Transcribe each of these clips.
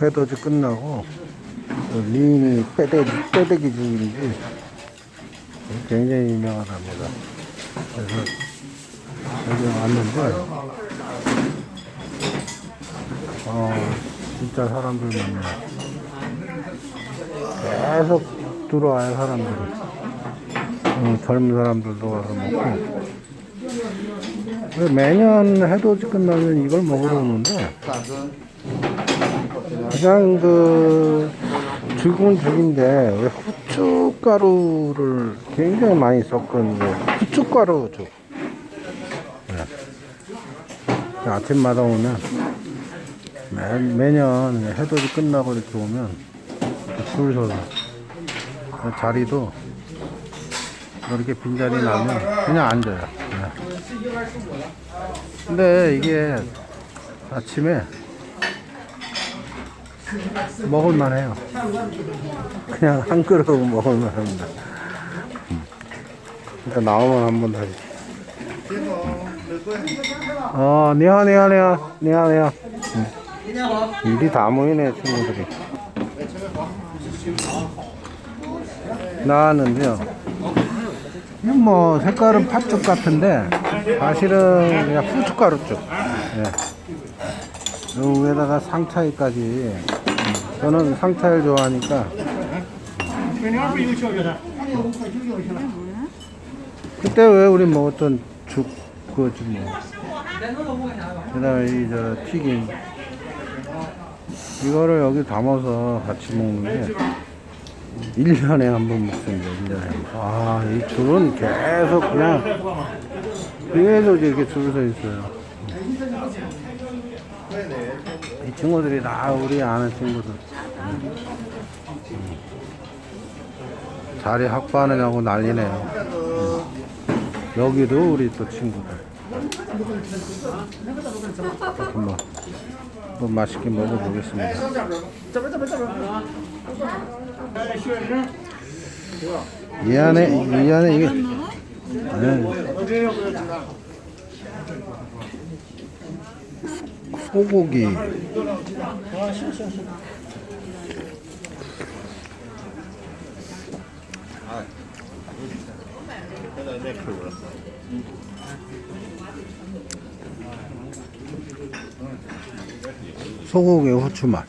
회도지 끝나고 리인이 빼대기, 빼대기 중인지 굉장히 유명하답니다. 그래서 여기 왔는데 어, 진짜 사람들 많네요. 계속 들어와요 사람들이. 어, 젊은 사람들도 와서 먹고. 왜 매년 해돋이 끝나면 이걸 먹으러 오는데 그냥 그 죽은 죽인데 왜 후춧가루를 굉장히 많이 섞은 그 후춧가루 죽. 네. 아침마다 오면 매, 매년 해돋이 끝나고 이렇게 오면 줄 서서 자리도 이렇게 빈자리 나면 그냥 앉아요. 네. 근데 이게 아침에 먹을만 해요. 그냥 한 그릇 먹을만 합니다. 음. 일단 나오면 한 번 다시. 어, 니하, 니하, 니하. 음. 일이 다 모이네, 친구들이. 그냥 뭐, 색깔은 팥죽 같은데, 사실은 그냥 후춧가루죽. 예. 요 위에다가 상차이까지. 음, 저는 상차이를 좋아하니까. 그때 왜 우리 먹었던 죽, 그거지 뭐. 그 다음에 이 저 튀김. 이거를 여기 담아서 같이 먹는 게 1년에 한 번 먹습니다. 1년에 한 번. 아, 이 줄은 계속 그냥 계속 이렇게 줄서 있어요. 이 친구들이 다 우리 아는 친구들. 음. 자리 확보하느냐고 난리네요. 음. 여기도 우리 또 친구들. 한번 또 맛있게 먹어보겠습니다. 이 안에 이 안에 이게 네. 소고기 소고기 후추 맛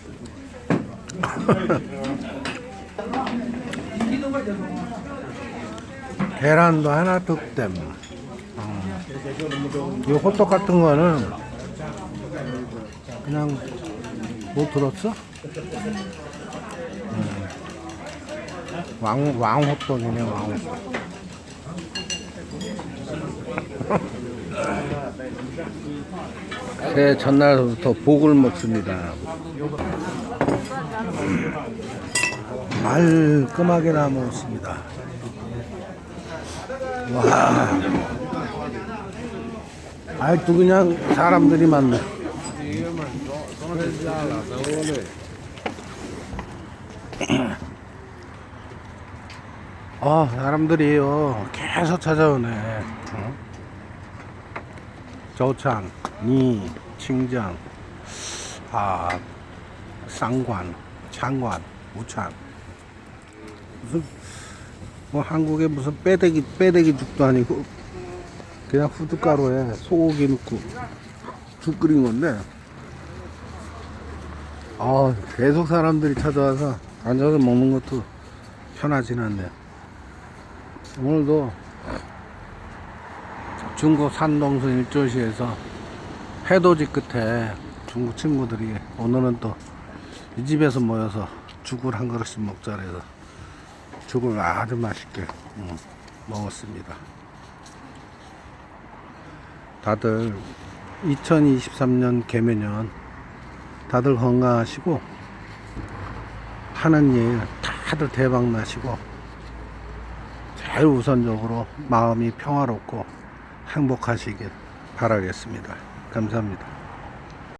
계란도 하나 득댐 어. 이 호떡 같은 거는 그냥 뭐 들었어? 음. 왕, 왕호떡이네 왕호떡 새해 전날부터 복을 먹습니다. 말끔하게 나먹었습니다. 와. 아직도 그냥 사람들이 많네. 아 사람들이요. 계속 찾아오네. 어? 저창, 니, 칭장, 아 쌍관, 창관, 우창. 무슨 뭐 한국에 무슨 빼대기 빼대기 죽도 아니고 그냥 후춧가루에 소고기 넣고 죽 끓인 건데. 아 계속 사람들이 찾아와서 앉아서 먹는 것도 편하진 않네요. 오늘도 중국 산동서 일조시에서 해돋이 끝에 중국 친구들이 오늘은 또 이 집에서 모여서 죽을 한 그릇씩 먹자 그래서 죽을 아주 맛있게 음, 먹었습니다. 다들 2023년 개면년 다들 건강하시고 하는 일 다들 대박 나시고 제일 우선적으로 마음이 평화롭고 행복하시길 바라겠습니다. 감사합니다.